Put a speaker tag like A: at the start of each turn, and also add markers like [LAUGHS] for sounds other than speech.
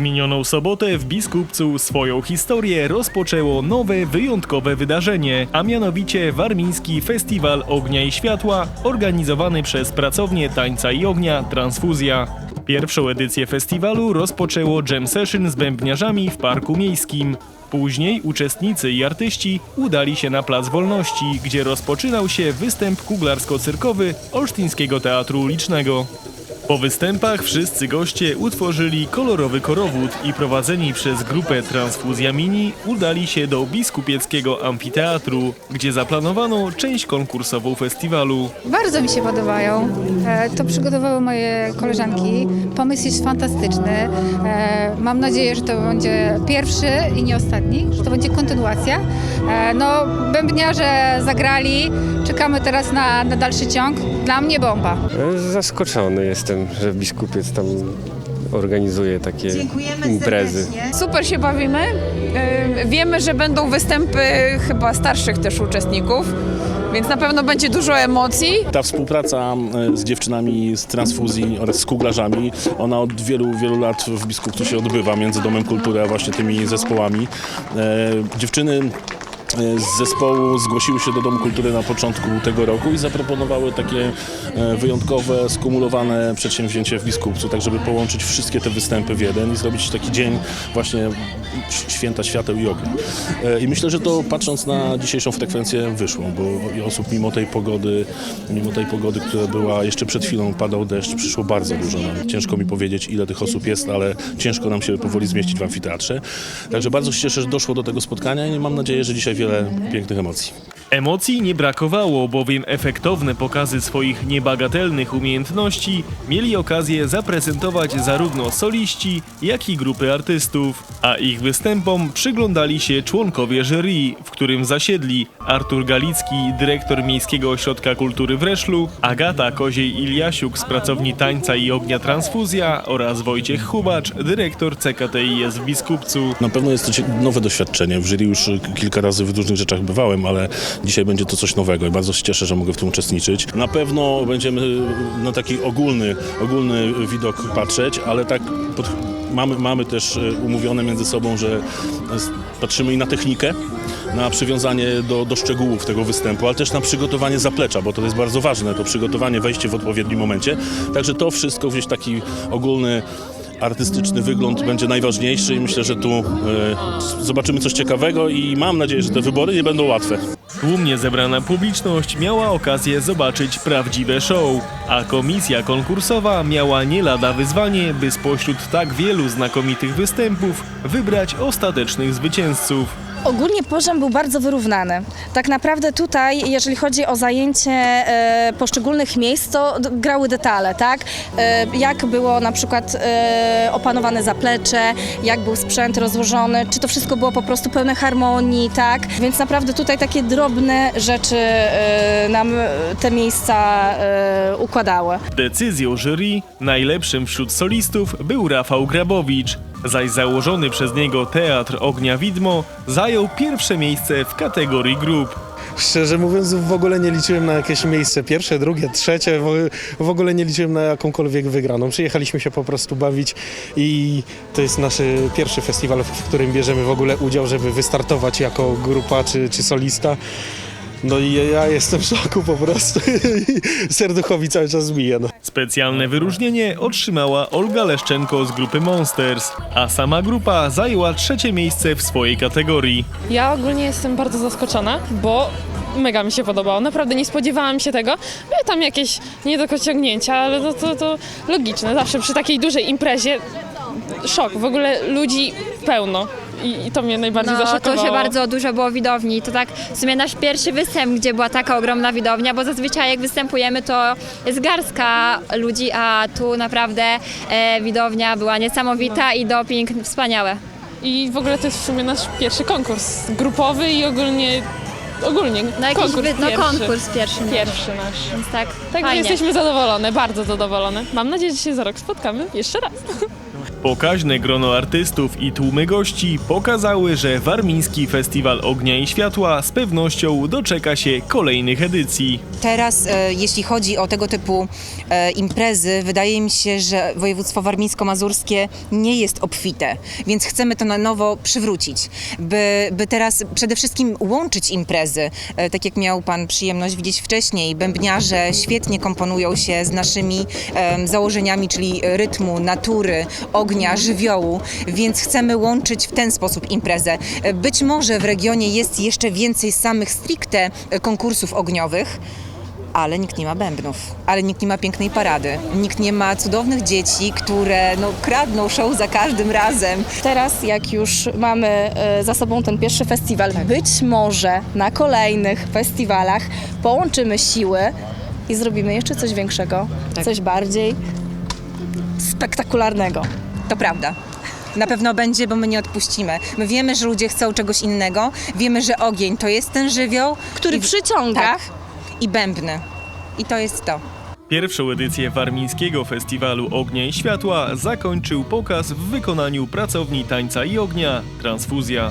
A: W minioną sobotę w Biskupcu swoją historię rozpoczęło nowe, wyjątkowe wydarzenie, a mianowicie Warmiński Festiwal Ognia i Światła, organizowany przez pracownię tańca i ognia Transfuzja. Pierwszą edycję festiwalu rozpoczęło jam session z bębniarzami w Parku Miejskim. Później uczestnicy i artyści udali się na Plac Wolności, gdzie rozpoczynał się występ kuglarsko-cyrkowy Olsztyńskiego Teatru Ulicznego. Po występach wszyscy goście utworzyli kolorowy korowód i prowadzeni przez grupę Transfuzja Mini udali się do Biskupieckiego Amfiteatru, gdzie zaplanowano część konkursową festiwalu.
B: Bardzo mi się podobają. E, To przygotowały moje koleżanki. Pomysł jest fantastyczny. E, Mam nadzieję, że to będzie pierwszy i nie ostatni, że to będzie kontynuacja. E, No, bębniarze zagrali. Czekamy teraz na, na dalszy ciąg. Dla mnie bomba.
C: Zaskoczony jestem, że biskupiec tam organizuje takie imprezy.
D: Super się bawimy. Yy, Wiemy, że będą występy chyba starszych też uczestników, więc na pewno będzie dużo emocji.
E: Ta współpraca e, z dziewczynami z transfuzji oraz z kuglarzami, ona od wielu, wielu lat w Biskupcu się odbywa między Domem Kultury a właśnie tymi zespołami. E, Dziewczyny z zespołu zgłosiły się do Domu Kultury na początku tego roku i zaproponowały takie e, wyjątkowe, skumulowane przedsięwzięcie w Biskupcu, tak żeby połączyć wszystkie te występy w jeden i zrobić taki dzień właśnie święta świateł i ognia. E, I myślę, że to patrząc na dzisiejszą frekwencję wyszło, bo osób mimo tej pogody, mimo tej pogody, która była jeszcze przed chwilą, padał deszcz, przyszło bardzo dużo. Ciężko mi powiedzieć, ile tych osób jest, ale ciężko nam się powoli zmieścić w amfiteatrze. Także bardzo się cieszę, że doszło do tego spotkania i mam nadzieję, że dzisiaj wiele pięknych emocji.
A: Emocji nie brakowało, bowiem efektowne pokazy swoich niebagatelnych umiejętności mieli okazję zaprezentować zarówno soliści, jak i grupy artystów, a ich występom przyglądali się członkowie jury, w którym zasiedli Artur Galicki, dyrektor Miejskiego Ośrodka Kultury w Reszlu, Agata Koziej-Iliasiuk z pracowni tańca i ognia Transfuzja oraz Wojciech Hubacz, dyrektor CKTIS w Biskupcu.
E: Na pewno jest to nowe doświadczenie. W jury już kilka razy w różnych rzeczach bywałem, ale dzisiaj będzie to coś nowego i bardzo się cieszę, że mogę w tym uczestniczyć. Na pewno będziemy na taki ogólny, ogólny widok patrzeć, ale tak pod, mamy, mamy też e, umówione między sobą, że s- patrzymy i na technikę, na przywiązanie do, do szczegółów tego występu, ale też na przygotowanie zaplecza, bo to jest bardzo ważne, to przygotowanie, wejście w odpowiednim momencie. Także to wszystko gdzieś taki ogólny artystyczny wygląd będzie najważniejszy i myślę, że tu e, zobaczymy coś ciekawego i mam nadzieję, że te wybory nie będą łatwe.
A: Tłumnie zebrana publiczność miała okazję zobaczyć prawdziwe show, a komisja konkursowa miała nie lada wyzwanie, by spośród tak wielu znakomitych występów wybrać ostatecznych zwycięzców.
F: Ogólnie poziom był bardzo wyrównany. Tak naprawdę tutaj, jeżeli chodzi o zajęcie e, poszczególnych miejsc, to grały detale, tak? E, jak było na przykład e, opanowane zaplecze, jak był sprzęt rozłożony, czy to wszystko było po prostu pełne harmonii, tak? Więc naprawdę tutaj takie drobne rzeczy e, nam te miejsca e, układały.
A: Decyzją jury najlepszym wśród solistów był Rafał Grabowicz, zaś założony przez niego Teatr Ognia Widmo zajął pierwsze miejsce w kategorii grup.
G: Szczerze mówiąc, w ogóle nie liczyłem na jakieś miejsce pierwsze, drugie, trzecie. W, ogóle nie liczyłem na jakąkolwiek wygraną. Przyjechaliśmy się po prostu bawić i to jest nasz pierwszy festiwal, w którym bierzemy w ogóle udział, żeby wystartować jako grupa czy, czy solista. No i ja jestem w szoku po prostu. [LAUGHS] Serduchowi cały czas bije. No.
A: Specjalne wyróżnienie otrzymała Olga Leszczenko z grupy Monsters, a sama grupa zajęła trzecie miejsce w swojej kategorii.
H: Ja ogólnie jestem bardzo zaskoczona, bo mega mi się podobało. Naprawdę nie spodziewałam się tego. Były tam jakieś niedociągnięcia, ale to, to, to logiczne. Zawsze przy takiej dużej imprezie szok. W ogóle ludzi pełno. I, i to mnie najbardziej
I: No,
H: zaszokowało.
I: tu się bardzo dużo było widowni. To tak w sumie nasz pierwszy występ, gdzie była taka ogromna widownia, bo zazwyczaj jak występujemy, to jest garstka ludzi, a tu naprawdę e, widownia była niesamowita i doping wspaniałe.
H: I w ogóle to jest w sumie nasz pierwszy konkurs grupowy i ogólnie ogólnie
I: No jakiś
H: konkurs
I: wy- no,
H: pierwszy.
I: konkurs pierwszy. nasz.
H: Pierwszy nasz.
I: Więc tak,
H: Także
I: fajnie.
H: jesteśmy zadowolone, bardzo zadowolone. Mam nadzieję, że się za rok spotkamy jeszcze raz. [LAUGHS]
A: Pokaźne grono artystów i tłumy gości pokazały, że Warmiński Festiwal Ognia i Światła z pewnością doczeka się kolejnych edycji.
J: Teraz, e, jeśli chodzi o tego typu e, imprezy, wydaje mi się, że województwo warmińsko-mazurskie nie jest obfite, więc chcemy to na nowo przywrócić, by, by teraz przede wszystkim łączyć imprezy. E, tak jak miał Pan przyjemność widzieć wcześniej, bębniarze świetnie komponują się z naszymi em, założeniami, czyli rytmu, natury, ognia, żywiołu, więc chcemy łączyć w ten sposób imprezę. Być może w regionie jest jeszcze więcej samych stricte konkursów ogniowych, ale nikt nie ma bębnów, ale nikt nie ma pięknej parady, nikt nie ma cudownych dzieci, które no, kradną show za każdym razem.
F: Teraz, jak już mamy e, za sobą ten pierwszy festiwal, być może na kolejnych festiwalach połączymy siły i zrobimy jeszcze coś większego,
J: Tak.
F: coś bardziej spektakularnego.
J: To prawda. Na pewno będzie, bo my nie odpuścimy. My wiemy, że ludzie chcą czegoś innego, wiemy, że ogień to jest ten żywioł,
F: Który
J: i,
F: przyciąga.
J: tak, i bębny. I to jest to.
A: Pierwszą edycję Warmińskiego Festiwalu Ognia i Światła zakończył pokaz w wykonaniu pracowni tańca i ognia Transfuzja.